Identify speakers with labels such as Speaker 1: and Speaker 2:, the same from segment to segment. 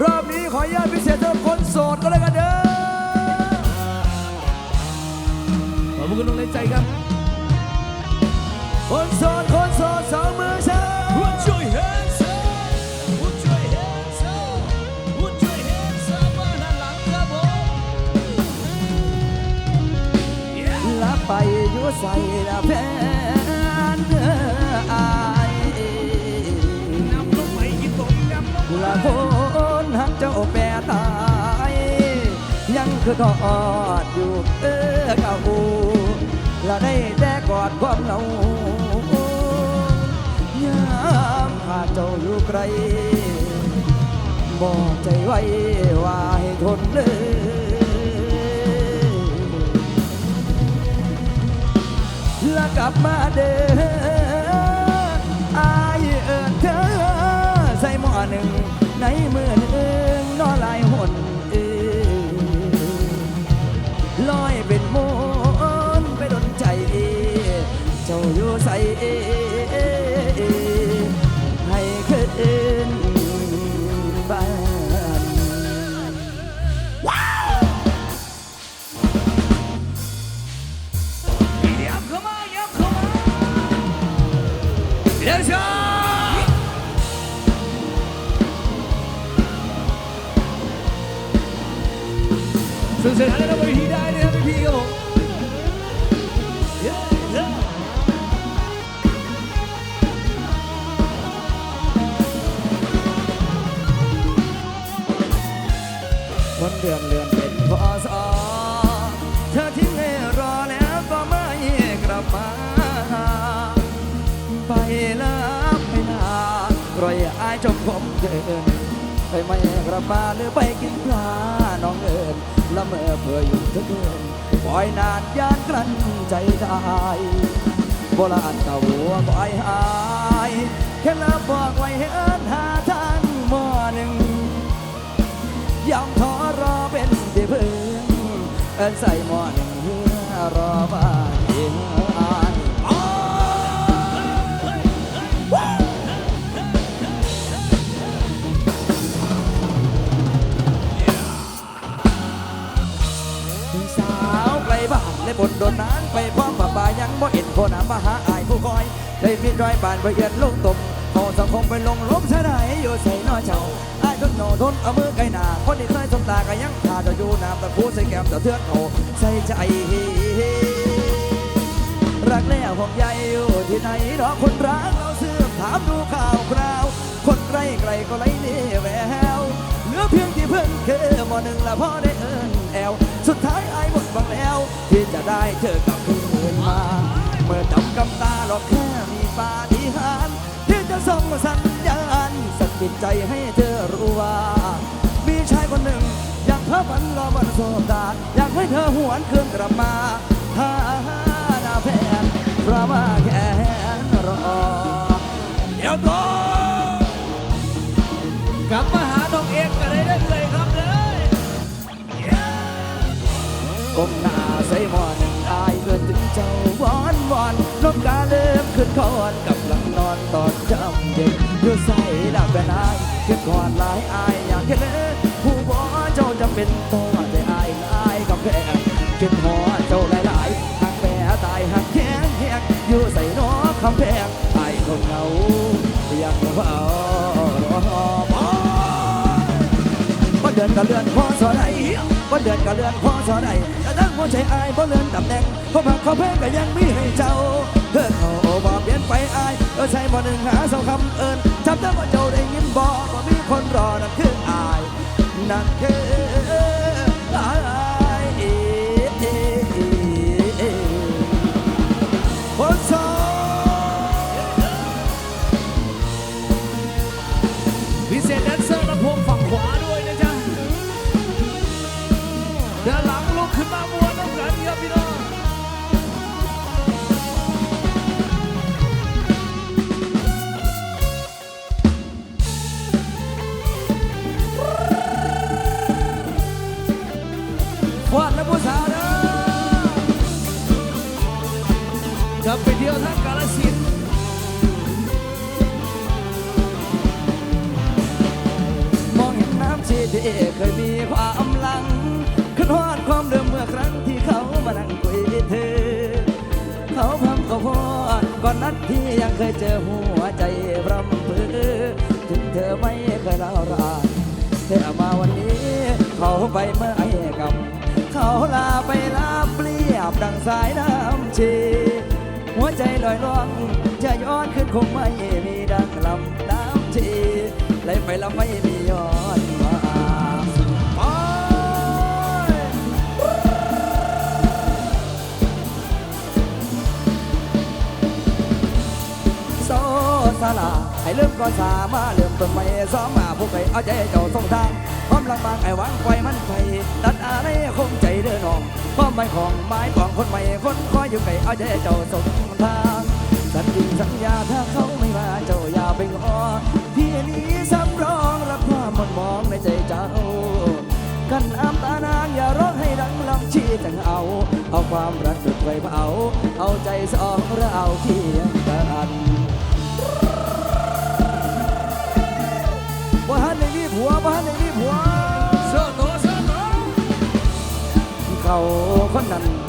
Speaker 1: รอบนี้ขออนุญาตพิเศษสำหรับคนโสดก็แล้วกันเด้อขอบคุณน้องเล็กใจครับ คนโสดคนโสดสองมือเช้า
Speaker 2: Put your hands up Put your hands up Put your hands up มาด้านหลังครับผม Yeah
Speaker 1: ลับไปอยู่ใส่ละแฟนเด้ออาย
Speaker 2: น้ำลงไปกินตรงน้ำลง
Speaker 1: ละค หักเจ้าแปรตาย ยังคือทอดอยู่เออเก่าละได้แต่กอดความเหงายามขาดเจ้าอยู่ไกลบอกใจไว้ว่าให้ทนเลยและกลับมาเด้ออายเอินเธอ ใส่หม้อหนึ่งในมือ สุดท้ายแล้วไปพี่ได้นะครับพี่ครับผม
Speaker 2: Yeah, yeah.
Speaker 1: วันเดือนเลือนเป็นพอสอเธอทิ้งให้รอแล้วก็ไม่กลับมา ไปแล้วไปนารอยอายจมคมเกินไปไม่กลับมาหรือไปกินปลาน้องเอิญ ละเมอเพื่ออยู่ทุกเดือนปล่อยนานยานกลั้นใจได้โบราณเก่าหัวบ่อยหายแค่ละบอกไว้ให้เอินหาทางมอหนึ่งยอมทอรอเป็นที่พึ่งเอินใส่หมอหนึ่งเพื่อรอบ้า มาหาอายผู้คอย ได้มีรอยบานไปเยือนลูกตมเขาสังคมไปลงล้มชะไดอยู่ใส่น้อเจ้าอายทนโนทนเอามือไกลหนาคนที่เคยสมตาก็ยังขาดอยู่น้ำตะพูใส่แก้มตะเทือนโอใส่ใจรักแล้วห่วงใยอยู่ที่ไหนรอคนรักเราเสื่อมถามดูข่าวคราว คนใกลไกลก็ไร้เลี่แววเหลือเพียงที่เพิ่งคือมอหนึ่งละพ่อได้เอินแอว สุดท้ายไอ้หมดบังแล้ว ที่จะได้เธอกลับคืนมา เมื่อดำกำตาหลอกแค่มีปาฏิหาริย์ที่จะส่งสัญญาณสะกิดใจให้เธอรู้ว่า มีชายคนหนึ่ง อยากเพ้อฝันรอวันสบตาอยากให้เธอหวนคืนกลับมาหาหน้าแฟนเพราะว่าแค่รอ
Speaker 2: เดี๋ยวก่อนกลับมาหาน้องเอกกันได้เลยครับเลย
Speaker 1: ก้มหน้าใส่หมอนอายเกินถึงเจ้า วอนลมกาเริ่มขึ้นคอนกับหลังนอนตอนจำเย็นอยู่ใส่ดับเป็นอายขึ้นก่อนหลายอายอยางแค่เลืผู้บ่เจ้าจะเป็นตัวแต่อายอายกับแพงขึ้นหัวเจ้าหลายๆหักแม่ตายหักแข้งแหกอยู่ใส่นอคำแพงอายคนเหงาอยังเฝ้าบ่บ่เดือนก็เลื่อนพอสอใด บ่เดือนก็เลื่อนพอสอใดแต่ทั้งหัวใจอายบ่เลื่อนตำแหน่งเพราะผักขอเพลงก็ยังมีให้เจ้าเพื่อเขาบ่เปลี่ยนไปอายเออใช่บ่หนึ่งหาสองคำเอิญจำได้ว่าเจ้าได้ยินบ่บ่มีคนรอนั่นคืออายนั่นคือ วาด
Speaker 2: และผู้สาวเด้อจะไปเดียวทั้งกาลสินมองเห็นน้ำชี
Speaker 1: ที่เคยมีความลังขึ้นวาดความเดิมเมื่อครั้งที่เขามานั่งคุยเธอ เขาพัเขาพอดก่อนนัดที่ยังเคยเจอหัวใจรำพือถึงเธอไม่เคยเล่ารายเธอมาวันนี้เขาไปเมื่อไห ลาไปลาเปรียบดังสายน้ำชีหัวใจลอยล่องจะย้อนขึ้นคงไม่มีดังลำน้ำชีไหลไปแล้วไม่มีย้อนมาโซซาลาให้เริ่มก่อนสามาเริ่มต้นใหม่ซ้อมมาผู้ใครเอาใจเจ้าส่งทาง ความลังบางไอ้วังไฟมันไฟตัดอะไรคงใจเดินน้องความหมายของไม้ของคนใหม่คนคอยอยู่ไกลเอาใจเจ้าส่งทางสัญญิงสัญญาถ้าเขาไม่มาเจ้าอย่าไปงอพี่นี้สำรองรับความหมดมองในใจเจ้า กันน้ำตานางอย่าร้องให้ดังลำชีจังเอา เอาความรักจุดไฟเผาเอาใจสองเราเอาเคียง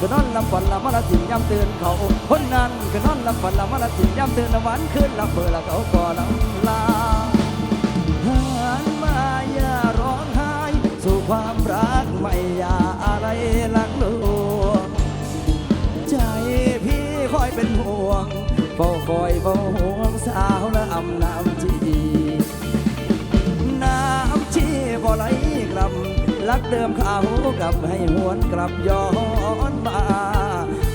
Speaker 1: ก็นั้นคือนลำฝันละมาละถิ่นย้ำเตือนเขาคนนั้นก็นอนลำฝันละมาละถิ่นย้ำเตือนละวันคืนละเบอร์ละเขาก็ลำลา เดิมเขากลับให้หวนกลับย้อนมา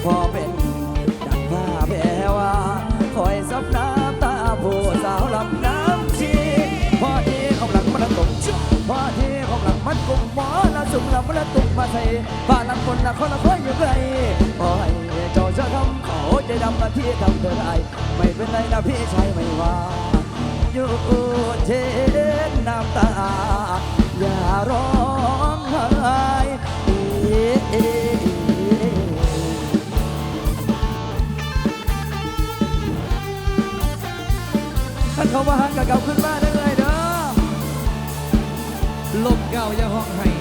Speaker 1: พอเป็นดังผ้าแพรว่าคอยซับน้ำตาผู้สาวลำน้ำชีพอที่ของหลังมันตกพอที่ของหลังมันกุมหมอละสุ่มละมันตุกมาใส่ผ้าลังคนละคนละคนอยู่ไกลพอให้เจ้าจะทำเขาใจดำมาที่ทำเธอได้ไม่เป็นไรนะพี่ชายไม่ว่าอยู่เช็ เขามาหันกับเก่าขึ้นมาได้เลยเด้อ
Speaker 2: ลมเก่าอย่าห้องให้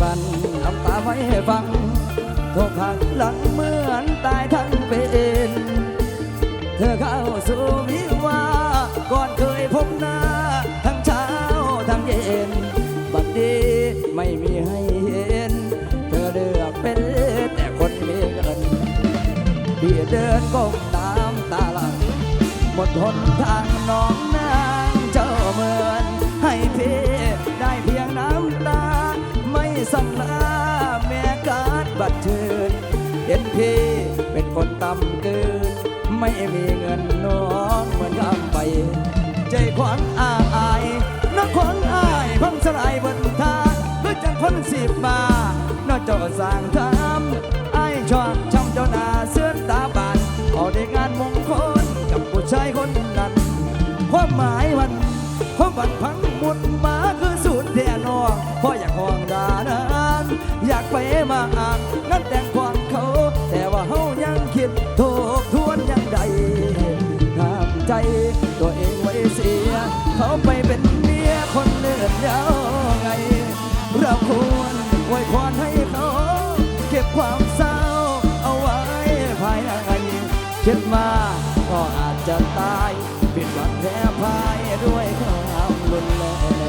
Speaker 1: กลั้นน้ำตาไว้ฟังทุกครั้งหลังเหมือนตายทั้งเป็นเธอเข้าสู่วิวาก่อนเคยพบหน้า ทั้งเช้าทั้งเย็น บัดนี้ไม่มีให้เห็น เธอเลือกเป็นแต่คนมีเงินที่เดินก้มน้ำตาหลัง หมดหนทางน้องนาง สังลาแม่กาดบัดเชิญเห็นพี่เป็นคนต่ำเกิน ไม่มีเงินน้องเหมือนคำไป ใจขวางอายนักขวางอายพังสลายบนทางเพื่อจังคนสิบมานอกจอสร้างทำไอายชอบช้ำเจ้านาเสื้อตาบานเอาได้งานมงคลกับผู้ชายคนนั้นความหมายมันความบันพัง อยากไปมาอ่านงั้นแต่งความเขา แต่ว่าเฮายังคิดทบทวนยังใดห้ามใจตัวเองไว้เสีย เขาไปเป็นเมียคนเลื่อนยาวไง เราควรไว้พรให้เขา เก็บความเศร้าเอาไว้ภายในคิดมาก็อาจจะตาย ผิดหวังแพ้พายด้วยความรุนแรง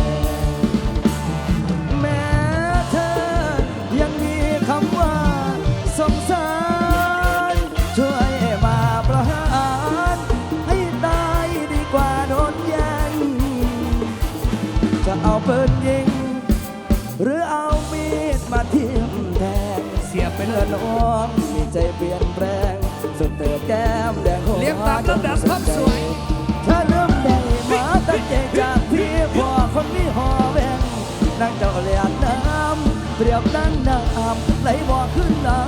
Speaker 1: จะเอาปืนยิง หรือเอามีดมาทิ่มแทงเป็นเงินน้องมีใจเปลี่ยนแปลงสุดเติบแก้มแดงหัว
Speaker 2: เรียงตามลำดับความสวย
Speaker 1: ถ้าเริ่มได้มาตั้งใจจากพี่พ่อคนนี้หอแวงนางเจ้าเลียนน้ำเปรียบดังน้ำไหลบ่อขึ้นหลั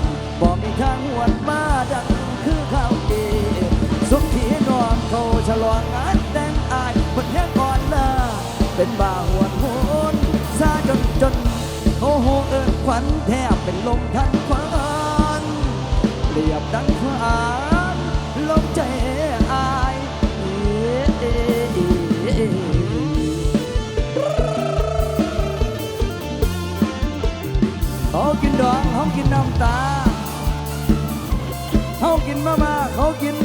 Speaker 1: ขวัญแทบเป็นลมทันควันเปรียบดังควานลมใจอายเอออ๊ะเขากินดองเขากินน้ำตาเขากินมามาเขากิน